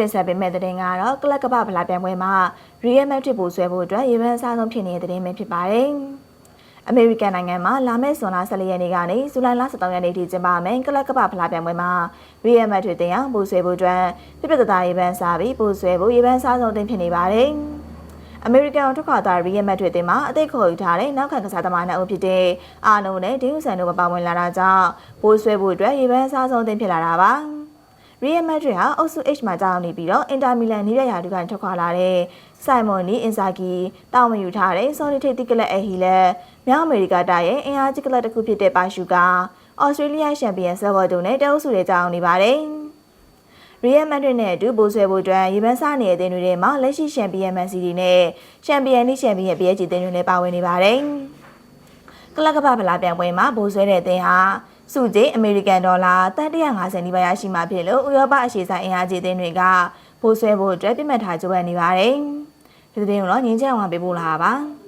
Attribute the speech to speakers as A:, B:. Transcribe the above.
A: တင်ဆက်ပေးမယ့်သတင်းကတော့ကလပ်ကပဖလားပြိုင်ပွဲမှာ Real Madrid ပိုဆွဲဖို့အတွက်ရေပန်းအစားဆုံးဖြစ်နေတဲ့သတင်းပဲဖြစ်ပါတယ်။အမေရိကန်နိုင်ငံမှာလာမယ့်ဇွန်လ14ရက်နေ့ကနေဇူလိုင်လ17ရက်နေ့ထိကျင်းပမယ့်ကလပ်ကပဖလားပြိုင်ပွဲမှာ Real Madrid တင်အောင်ပိုဆွဲဖို့အတွက်ပြပြတသားရေပန်းစားပြီးပိုဆွဲဖို့ရေပန်းအစားဆုံးအသင်းဖြစ်နေပါတယ်။အမေရိကန်ထွက်ခွာသွားရီယယ်မက်တွေတင်မှာအသိခေါ်ယူထားတဲ့နောက်ခံကစားသမားနှစ်ဦးဖြစ်တဲ့အာနုံနဲ့ဒင်းယူဆန်တို့မပါဝင်လာတာကြောင့်ဘိုးဆွဲဖို့အတွက်ရေပန်းအစားဆုံးအသင်းဖြစ်လာတာပါ ရီယယ်မက်တွေဟာအုပ်စု H မှာကြောင်းနေပြီးတော့အင်တာမီလန်နီးရရာတူကနေထွက်ခွာလာတဲ့စိုင်မွန်နီအင်ဇာဂီတောင်းမယူထားတဲ့ဆော်နီထိတ်တိကလက်အဟီလက်မြောက်အမေရိကတိုက်ရဲ့အင်အားကြီးကလပ်တစ်ခုဖြစ်တဲ့ပါရှူကာအော်စတြေးလျချန်ပီယံဆယ်ဘော်တို့နဲ့တအုပ်စုတွေကြောင်းနေပါတယ်ရီယယ်မက်ဒရစ်နဲ့အတူဘိုးဆွဲဖို့အတွက်ရေပန်းစားနေတဲ့တင်တွေထဲမှာလက်ရှိချန်ပီယံမန်စီးတီနဲ့ချန်ပီယံလိချန်ပီယံ PSG တင်တွေလည်းပါဝင်နေပါတယ်။ကလပ်ကပ္ပဖလားပြိုင်ပွဲမှာဘိုးဆွဲတဲ့အသင်းဟာ စုကြိမ်အမေရိကန်ဒေါ်လာ350နီးပါးရရှိမှဖြစ်လို့ဥရောပအရှေ့ဆိုင်အင်အားကြီးအသင်းတွေကဘိုးဆွဲဖို့အတွက်ပြတ်မှတ်ထားကြိုးပမ်းနေပါတယ်။ဒီသတင်းကိုတော့ငင်းချမ်းအောင်ပေးပို့လာတာပါ။